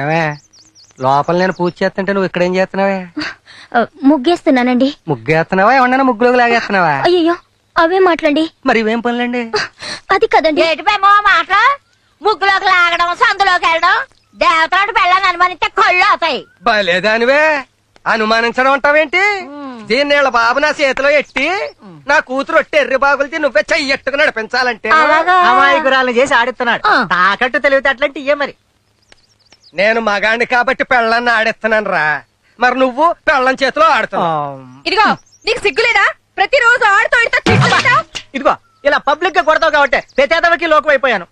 ఏమే లోపల నేను పూజ చేస్తుంటే నువ్వు ఇక్కడ ఏం చేస్తున్నావే ముగ్గేస్తున్నానండి. ముగ్గేస్తున్నావా? ఏమన్నా ముగ్గులోకి లాగేస్తున్నావా? అయ్యో అవే మాట్లాడండి మరి ఇవేం పనులండి? అది కదండి. ఏటిపేమో మాట ముగ్గులోకి లాగడం సందులోకి వెళ్ళడం దేవతలాంటి పెళ్ళని అనుమానిస్తే కళ్ళు అవుతాయి. బలేదానివే అనుమానించడం అంటావేంటి? దీన్ని వీళ్ళ బాబు నా చేతిలో ఎట్టి నా కూతురు ఒట్టి ఎర్రి బాబులతో నువ్వే చెయ్యట్టుకు నడిపించాలంటే. అలాగా? అమాయకురాలను చేసి ఆడిస్తున్నాడు. తాకట్టు తెలివితే అట్లాంటి ఇయ్యే మరి. నేను మగాణ్ణి కాబట్టి పెళ్ళాన్ని ఆడిస్తున్నాను రా మరి నువ్వు పెళ్ళం చేతిలో ఆడుతున్నావు. ఇదిగో నీకు సిగ్గులేదా? ప్రతిరోజు ఆడుతూ? ఇదిగో ఇలా పబ్లిక్గా కొడతావు కాబట్టి ప్రతేదవకి లోకం అయిపోయాను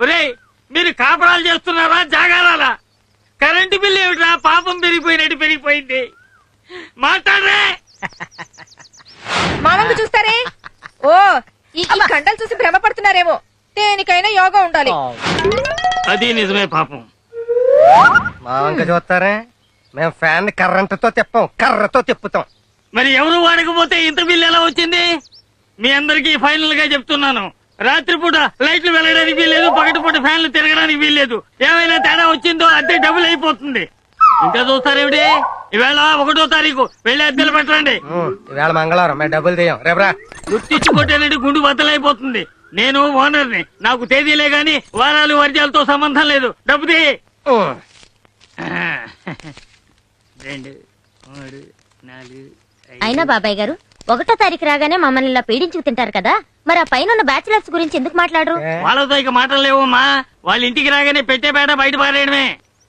ఒరేయ్ మీరు కాపురాలు చేస్తున్నారా జాగారాలా? కరెంటు బిల్లు ఏమిట్రా? పాపం పెరిగిపోయినట్టు పెరిగిపోయింది. మాట్లాడరే! మా వంక చూస్తారే? ఓ ఈ ఈ కండలు చూసి భ్రమపడుతున్నారేమో. దేనికైనా యోగా ఉండాలి. అది నిజమే పాపం. మా వంక చూస్తారే? మేము ఫ్యాన్ కర్రంటతో తిప్పాం కర్రతో తిప్పుతాం. మరి ఎవరు వాడకపోతే ఇంత బిల్లు ఎలా వచ్చింది? మీ అందరికీ ఫైనల్గా చెప్తున్నాను. రాత్రిపూట లైట్లు వెళ్ళడానికి వీల్లేదు పగటిపూట ఫ్యాన్లు తిరగడానికి వీల్లేదు. ఏమైనా తేడా వచ్చిందో అద్దె డబుల్ అయిపోతుంది. ఇంకా చూస్తారేమిటి? ఈవేళ ఒకటో తారీఖు. వెళ్ళి అద్దెలు పెట్టండి. ఈవేళ మంగళవారం. మేము డబ్బులు తీయం. రేపురా గుర్తించుకోవటానికి గుండు బద్దలైపోతుంది. నేను ఓనర్ని. నాకు తేదీలే గాని వారాలు వర్జాలతో సంబంధం లేదు. డబ్బు తీ రెండు మూడు నాలుగు. అయినా బాబాయ్ గారు ఒకటో తారీఖు రాగానే మమ్మల్ని ఇలా పీడించుకు తింటారు కదా? మరి ఆ పైన ఉన్న బ్యాచిలర్స్ గురించి ఎందుకు మాట్లాడరు? వాళ్ళతో ఇక మాటలు లేవమ్మా వాళ్ళ ఇంటికి రాగానే పెట్టే బయట పారేయడమే.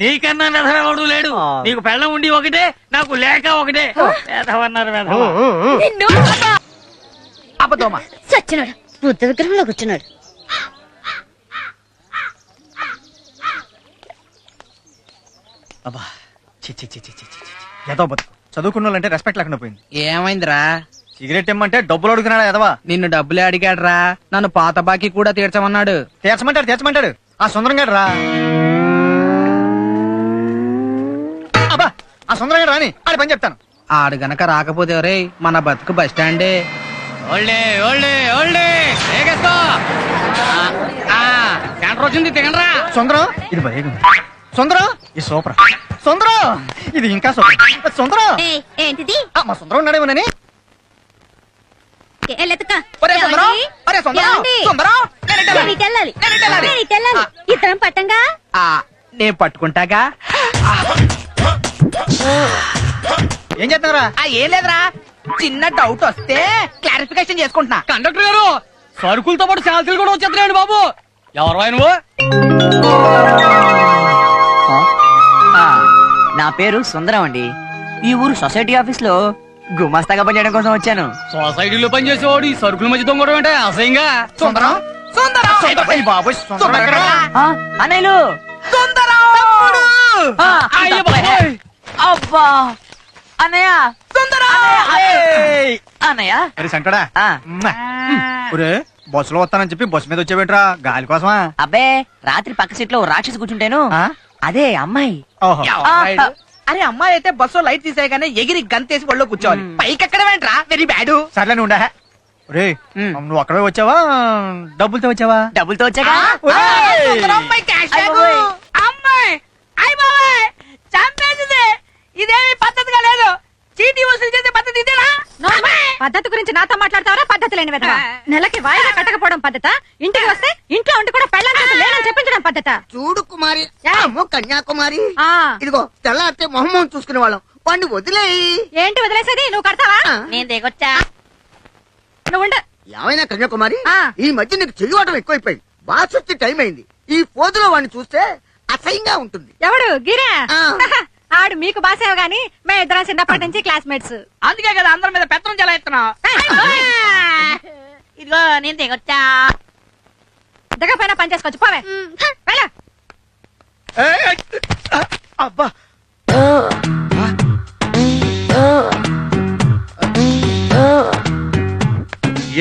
నీకన్నా వెధవ ఎవడు లేడు. నీకు పెళ్ళం ఉండి ఒకటే నాకు లేక ఒకటే. అబద్ధమా సచ్చినాడు బుద్ధ విగ్రహంలో కూర్చున్నాడు అబ్బా చి చి చి చి చి చి చి. ఏదో బతుకు. చదువుకున్న వాళ్ళంటే రెస్పెక్ట్ లేకుండా పోయింది. ఏమైందిరా? సిగరెట్ ఇమ్మంటే డబ్బులు అడుగుతున్నాడా ఎదవా? నిన్ను డబ్బులే అడిగాడ్రా. నన్ను పాత బాకీ కూడా తీర్చమన్నాడు. తీర్చమంటాడు తీర్చమంటాడు. ఆ సుందరం గారు రా ఆ సుందరం గారు రాని ఆడి పని చెప్తాను. ఆడు గనక రాకపోతే రే మన బతుకు బస్ స్టాండే. ఓల్డే ఓల్డే ఓల్డే సెంటర్ వచ్చింది తిగండ్రా సుందరం ఇది భయం సుందరం ఇది సూపర్. సుందరం ఇది ఇంకా సూపర్. సుందరం. ఏంటిది? ఆ, మా సుందరం ఉన్నాడేమోనని. ఇద్దరం పట్టంగా? ఆ, నేను పట్టుకుంటాగా? ఏం చేస్తున్నారా ఆ, ఏం లేదురా. చిన్న డౌట్ వస్తే క్లారిఫికేషన్ చేసుకుంటున్నా. కండక్టర్ గారు సరుకులతో పాటు శాంతులు కూడా వచ్చేస్తున్నాయండి బాబు. ఎవరు నువ్వు? నా పేరు సుందరం అండి. ఈ ఊరు సొసైటీ ఆఫీస్లో గుమాస్తాగా పనిచేయడం కోసం వచ్చాను. సొసైటీలో పనిచేసేవాడు ఈ సరుకుల మధ్య దొంగడం అంటే అసహ్యంగా. సుందరం? అన్నయ్యలు! అయ్య బాబోయ్. అబ్బా అన్నయ్య ఏయ్! అన్నయ్య అరే శంకడా ఆ. ఒరే బస్సులో వస్తానని చెప్పి బస్సు మీద వచ్చేవేంట్రా గాలి కోసమా అబ్బే రాత్రి పక్క సీట్లో రాక్షసి కూర్చుంటాను ఆ? అదే అమ్మాయి అరే అమ్మాయి అయితే బస్సు లైట్ తీసేయగానే ఎగిరి గంతేసి ఒళ్ళో కూర్చోవాలి పైకి ఎక్కడ వెంట్రా వెరీ బ్యాడ్ సర్లే ఉండే రే. నువ్వు అక్కడే వచ్చావా డబ్బులతో వచ్చావా డబ్బులతో బాబోయ్. అమ్మాయి చంపేసింది ఇదేమి పద్ధతిగా లేదు. చీటీ వసూలు చేసే పద్ధతి ఇదేనా? పద్ధతి గురించి నాతో మాట్లాడతావరా? పద్ధతి లేని విధవ? నెలకి వాయిదా కట్టకపోవడం పద్ధత? ఇంటికి వస్తే ఇంట్లో ఉండి కూడా పెళ్ళం చేసి లేనని చెప్పించడం పద్ధత? చూడు కుమారి. కన్యాకుమారి. ఆ. ఇదిగో తెల్లారితే మొహమ్మం చూసుకునే వాళ్ళం. వాడిని వదిలేయి. ఏంటి వదిలేసేది? నువ్వు కడతావా? నేను దిగొచ్చా? నువ్వు. ఏమైనా కన్యాకుమారి? ఆ. ఈ మధ్య నీకు చెయ్యవటం ఎక్కువైపోయింది. బాస్ వచ్చే టైం అయింది. ఈ పోజులో వాడిని చూస్తే అసహ్యంగా ఉంటుంది. ఎవడు? గిరా? ఆ. ఆడు మీకు బాసేవ గాని మేము ఇద్దరం చిన్నప్పటి నుంచి క్లాస్మేట్స్. అందుకే కదా అందరి మీద పెత్తనం చెలాయిస్తున్నావు. ఇదిగో నేను దిగొచ్చా. దిగపోయినా పని చేసుకోవచ్చు. పోవే. వెళ్ళ. అబ్బా.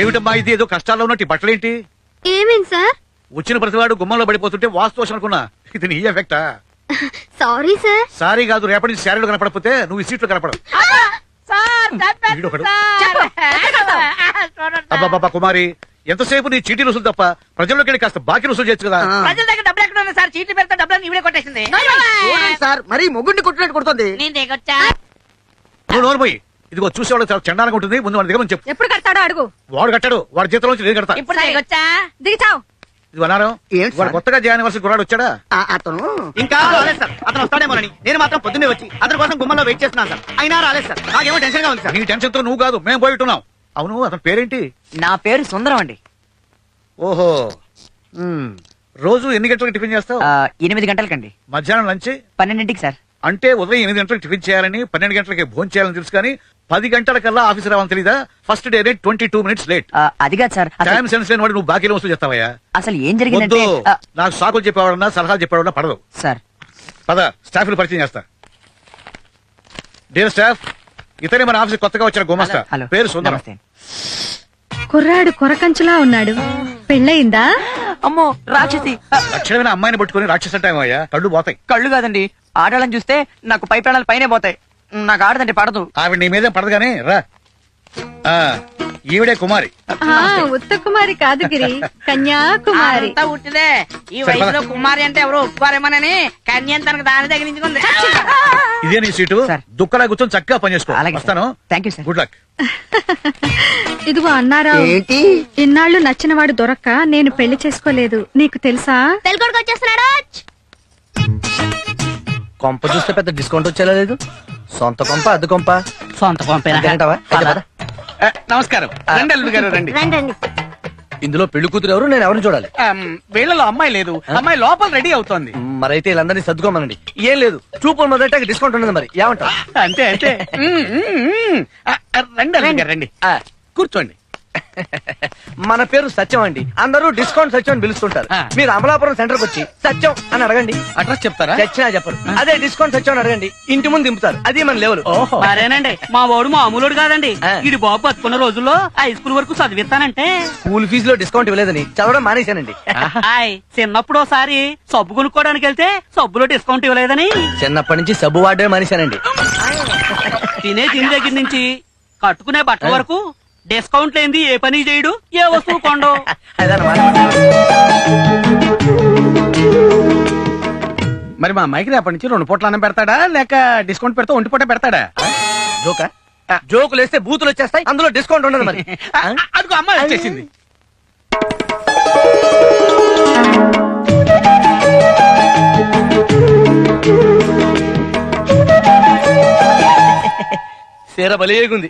ఏమిటమ్మా ఇది? ఏదో కష్టాల్లో ఉన్నట్టు బట్టలేంటి? ఏమేం సార్? వచ్చిన ప్రతివాడు గుమ్మంలో పడిపోతుంటే వాస్తు అనుకున్నా. ఇది నీ ఎఫెక్టా? Sorry sir. సారీ కాదు రేపటి నుంచి శారీలు కనపడకపోతే నువ్వు ఈ సీట్లు కనపడవు. అబ్బాబ్బా కుమారి ఎంతసేపు నీ చీటీ రుసులు తప్ప ప్రజల్లోకి వెళ్ళి కాస్త బాకీ రుసులు చేయొచ్చు కదా? ప్రజల దగ్గర డబ్బులు ఎక్కడ సార్? చీట్లు పెడితే డబ్బులు ఇవిడే కొట్టేసింది. సార్ మరీ మొగుడిని కొట్టినట్టు కొడుతుంది. నేను దిగొచ్చా? నువ్వు నోరు పోయి ఇదిగో చూసేవాళ్ళు చాలా చండాలంగా ఉంటుంది. ముందు వాడి దగ్గర చెప్పు ఎప్పుడు కడతాడో అడుగు. వాడు కట్టాడు. వాడి జీతంలోంచి నేను కడతా. ఇప్పుడు దిగొచ్చా? దిగి చావు. ఇది అన్నారం? ఏంటి వాడు సార్? కొత్తగా జాయిన్ అవ్వాల్సిన కుర్రాడు వచ్చాడా? ఆ, అతను ఇంకా రాలేదు సార్. అతను వస్తాడేమోనని నేను మాత్రం పొద్దున్నే వచ్చి అతని కోసం గుమ్మంలో వెయిట్ చేస్తున్నాను సార్. అయినా రాలేదు సార్. నాకేమో టెన్షన్గా ఉంది సార్. నీ టెన్షన్తో నువ్వు కాదు మేము పోయిట్టున్నాం అవును అతని పేరేంటి? నా పేరు సుందరం అండి. ఓహో. రోజు ఎన్ని గంటలకు టిఫిన్ చేస్తావు? ఆ, ఎనిమిది గంటలకండి. మధ్యాహ్నం లంచ్? పన్నెండింటికి సార్. అంటే ఉదయం ఎనిమిది గంటలకు టిఫిన్ చేయాలని పన్నెండు గంటలకి భోజనం చేయాలని తెలుసు కానీ పది గంటల కల్లా ఆఫీస్ రావాలని తెలీదా? First day rate twenty two minutes late. ఆ, అది కాదు సార్. అసలు- టైం సెన్స్ లేని వాడు నువ్వు బాకీలో వసూలు చేస్తావయ్యా? అసలు ఏం వద్దు. జరిగిందంటే ఆ, నాకు సాకులు చెప్పేవాడన్నా సలహాలు చెప్పేవాడన్నా పడదు. సార్. పద స్టాఫ్ పరిచయం చేస్తా. డియర్ స్టాఫ్ ఇతనే మన ఆఫీస్ కొత్తగా వచ్చిన గుమస్తా. హలో. పేరు సుందరం. నమస్తే. కుర్రాడు కొరకంచులా ఉన్నాడు. పెళ్ళయిందా? అమ్మో రాక్షసి. లక్షణమైన అమ్మాయిని పట్టుకుని రాక్షస టైం అయ్యా. కళ్ళు పోతాయి. కళ్ళు కాదండి ఆడాలని చూస్తే నాకు పై ప్రాణాలు పైనే పోతాయి. నాకు ఆడదండి పడదు. ఆవిడ నీ మీద పడదు కానీ రా. ఆ, ఈవిడే కుమారి. ఉత్త కుమారి కాదు గిరి కన్యాకుమారి. అంతా ఉట్టిదే ఈ వయసులో. కుమారి అంటే ఎవరు ఒప్పుకోరేమోనని కన్యం తనకు దాని తగిలించుకుంది. ఇదే నీ సీటు. సార్. దుక్కలా కూర్చొని చక్కగా పనిచేసుకో అలాగే వస్తాను? Thank you sir. Good luck ఇదిగో అన్నారావు. ఏంటి? ఇన్నాళ్ళు నచ్చినవాడు దొరక్క నేను పెళ్ళి చేసుకోలేదు. నీకు తెలుసా? తెలుగుడికి వచ్చేస్తున్నాడు. కొంప చూస్తే పెద్ద డిస్కౌంట్ వచ్చేలా లేదు. సొంత కొంప అద్దె కొంప. సొంత పంపేనా పద. నమస్కారం. రండి అల్లుడు గారు రండి. ఇందులో పెళ్ళి కూతురు ఎవరు? నేను ఎవరిని చూడాలి? ఆమ్, వీళ్ళలో అమ్మాయి లేదు. అమ్మాయి లోపల రెడీ అవుతోంది. మరైతే వీళ్ళందరినీ సర్దుకోమనండి. ఏం లేదు. చూపులు మొదట డిస్కౌంట్ ఉండదు మరి. ఏమంటావు? అంతే అంతే. ఉమ్, ఉమ్, ఉమ్. ఆ, ఆ, రండి అల్లుడు గారు రండి. ఆ, కూర్చోండి. మన పేరు సత్యం అండి. అందరూ డిస్కౌంట్ సత్యం అని పిలుస్తుంటారు. మీరు అమలాపురం సెంటర్ వచ్చి సత్యం అని అడగండి. అడ్రస్ చెప్తారా? చచ్చినా చెప్పరు. అదే డిస్కౌంట్ సత్యం అని అడగండి. ఇంటి ముందు దింపుతారు. అది మన లెవెల్ ఓహో. మరేనండి? మా వాడు మామూలుడు కాదండి. ఇది బాబు బతుకున్న రోజుల్లో హై స్కూల్ వరకు చదివిస్తానంటే. స్కూల్ ఫీజులో డిస్కౌంట్ ఇవ్వలేదని చదవడం మానేశానండి. హాయ్ చిన్నప్పుడు ఒకసారి సబ్బు కొనుక్కోవడానికి వెళ్తే సబ్బులో డిస్కౌంట్ ఇవ్వలేదని. చిన్నప్పటి నుంచి సబ్బు వాడమే మానేశానండి. తినే తిని దగ్గర నుంచి కట్టుకునే బట్ట వరకు డిస్కౌంట్ లేనిది ఏ పని చేయడు? ఏ వస్తువు అదనమాట. మరి మా అమ్మాయికి రేపటి నుంచి రెండు పూట్ల అన్నం పెడతాడా? లేక డిస్కౌంట్ పెడతా ఒంటి పూట పెడతాడా? జోకా? జోకులు వేస్తే బూతులు వచ్చేస్తాయి అందులో డిస్కౌంట్ ఉండదు మరి. అదిగో అమ్మాయి వచ్చేసింది. సీర బలిగుంది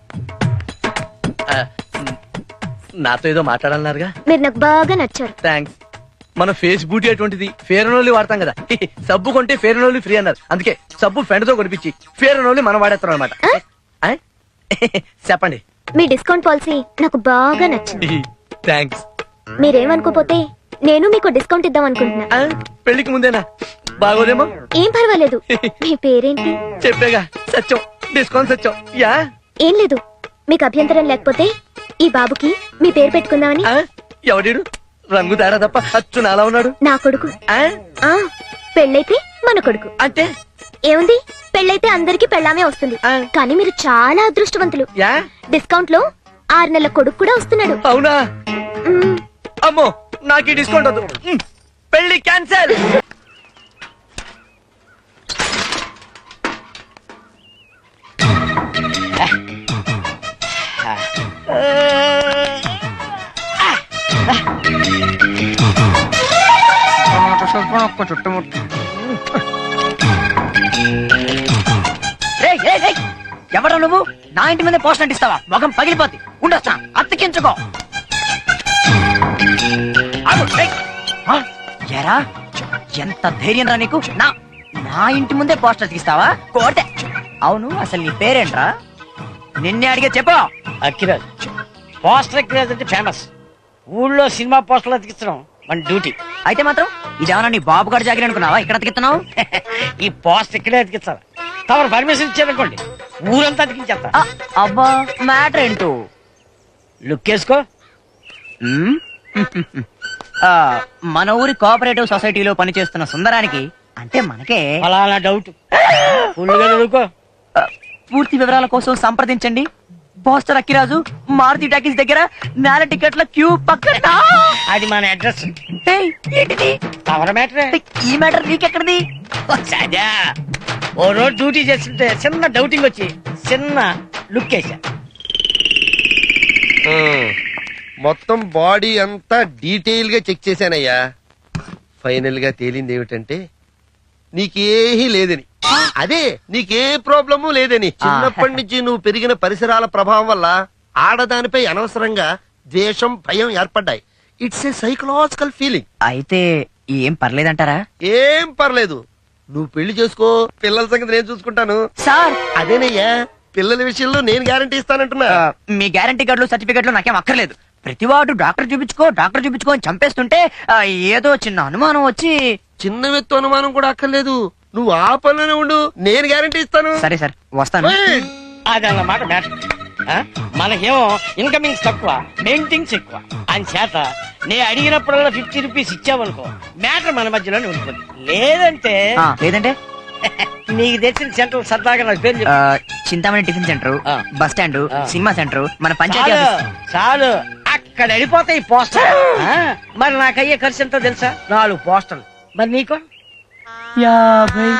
ఆ, నాతో ఏదో మాట్లాడాలన్నారుగా? మీరు నాకు బాగా నచ్చారు. థ్యాంక్స్ మన ఫేస్ బ్యూటీ అటువంటిది ఫేర్ అండ్ ఓన్లీ వాడతాం కదా. సబ్బు కొంటే ఫేర్ అండ్ ఓన్లీ ఫ్రీ అన్నారు. అందుకే సబ్బు ఫ్రెండ్తో కొనిపించి ఫేర్ అండ్ ఓన్లీ మనం వాడేస్తాం అనమాట చెప్పండి. మీ డిస్కౌంట్ పాలసీ నాకు బాగా నచ్చింది. థ్యాంక్స్ మీరేమనుకోపోతే నేను మీకు డిస్కౌంట్ ఇద్దాం అనుకుంటున్నా. పెళ్ళికి ముందేనా? బాగోదేమో? ఏం పర్వాలేదు. మీ పేరేంటి? చెప్పేగా. సత్యం. డిస్కౌంట్ సత్యం. యా? ఏం లేదు. మీకు అభ్యంతరం లేకపోతే ఈ బాబుకి మీ పేరు పెట్టుకుందామని? ఎవడీడు? రంగు తేడా తప్ప అచ్చు నాలా ఉన్నాడు. నా కొడుకు. ఆ? పెళ్ళైతే మన కొడుకు. అంటే? ఏముంది? పెళ్ళైతే అందరికి పెళ్ళామే వస్తుంది. కానీ మీరు చాలా అదృష్టవంతులు. డిస్కౌంట్లో ఆరు నెలల కొడుకు కూడా వస్తున్నాడు. అవునా? మ్మ్. అమ్మో నాకు డిస్కౌంట్ వద్దు. పెళ్ళి క్యాన్సల్. ఒక్క నువ్వు? నా ఇంటి మీద పోస్ట్ అంటిస్తావా? మొఖం పగిలిపోద్ది. ఉండొచ్చా అత్తికించుకో ఎరా? ఎంత ధైర్యం రా నీకు? నా నా ఇంటి ముందే పోస్టర్ తీస్తావా కోటే అవును అసలు నీ పేరేంట్రా? నిన్నే అడిగే చెప్పు. అక్కిరాజ్ పోస్టర్ అక్కిరాజ్ అంటే ఫేమస్ ఊళ్ళో సినిమా పోస్టర్లు అతికించడం మన డ్యూటీ అయితే మాత్రం ఇదేమన్నా నీ బాబు గారు జాగిరి అనుకున్నావా? ఇక్కడ అతికిస్తున్నావు? ఈ పోస్టర్ ఇక్కడే అతికించాలి తమరు పర్మిషన్ ఇచ్చారనుకోండి ఊరంతా అతికించేస్తా. ఆ, అబ్బా మ్యాటర్ ఏంటో? లుక్ వేసుకో మ్మ్? ఆ, మన ఊరి కోఆపరేటివ్ సొసైటీలో పనిచేస్తున్న సుందరానికి అంటే మనకే డౌట్ ఫుల్గా చదువుకో. ఆ, పూర్తి వివరాల కోసం సంప్రదించండి. పోస్టర్ అక్కిరాజు మారుతి టాకీస్ దగ్గర నేల టికెట్ల క్యూ పక్కన. అది మన అడ్రస్. ఏయ్, ఏంటిది? మ్యాటరే ఈ మ్యాటర్ నీకెక్కడిది? ఓ రోజు డ్యూటీ చేస్తుంటే చిన్న డౌటింగ్ వచ్చి చిన్న లుక్ వేసా మొత్తం బాడీ అంతా డీటెయిల్గా చెక్ చేశానయ్యా. ఫైనల్గా తేలింది ఏమిటంటే నీకేహీ లేదని. అదే నీకే ప్రాబ్లము లేదని. చిన్నప్పటి నుంచి నువ్వు పెరిగిన పరిసరాల ప్రభావం వల్ల ఆడదానిపై అనవసరంగా ద్వేషం భయం ఏర్పడ్డాయి. ఇట్స్ ఏ సైకలాజికల్ ఫీలింగ్ అయితే ఏం పర్లేదంటారా? ఏం పర్లేదు. నువ్వు పెళ్ళి చేసుకో పిల్లల సంగతి నేను చూసుకుంటాను. సార్! అదేనయ్యా పిల్లల విషయంలో నేను గ్యారంటీ ఇస్తానంటున్నా. మీ గ్యారంటీ కార్డులు సర్టిఫికెట్లు నాకేం అక్కర్లేదు. ప్రతివాడు డాక్టర్ చూపించుకో డాక్టర్ చూపించుకో అని చంపేస్తుంటే ఏదో చిన్న అనుమానం వచ్చి చిన్న వ్యక్తి అనుమానం కూడా అక్కర్లేదు. నువ్వు ఆ పనిలోనే ఉండు నేను గ్యారంటీ ఇస్తాను. సరే సార్ వస్తాను. ఏయ్! అది అన్నమాట మ్యాటర్ మనకేమో ఇన్కమింగ్స్ తక్కువ మెయింటింగ్స్ ఎక్కువ. అని చేత నేను అడిగినప్పుడల్లా ఫిఫ్టీ రూపీస్ ఇచ్చావనుకో మ్యాటర్ మన మధ్యలోనే ఉంటుంది. లేదంటే ఆ, లేదంటే? నీకు తెచ్చిన సెంటర్ సరదాగా నాకు పేరు చెప్పు. ఆ, చింతామణి టిఫిన్ సెంటర్ ఆ. బస్ స్టాండ్ ఆ. సినిమా సెంటర్ మన పంచాయతీ చాలు ఆఫీస్. చాలు. అక్కడ వెళ్ళిపోతాయి పోస్టర్ మరి నాకు అయ్యే ఖర్చు ఎంతో తెలుసా? నాలుగు పోస్టర్లు. మరి నీకు? Yeah, babe.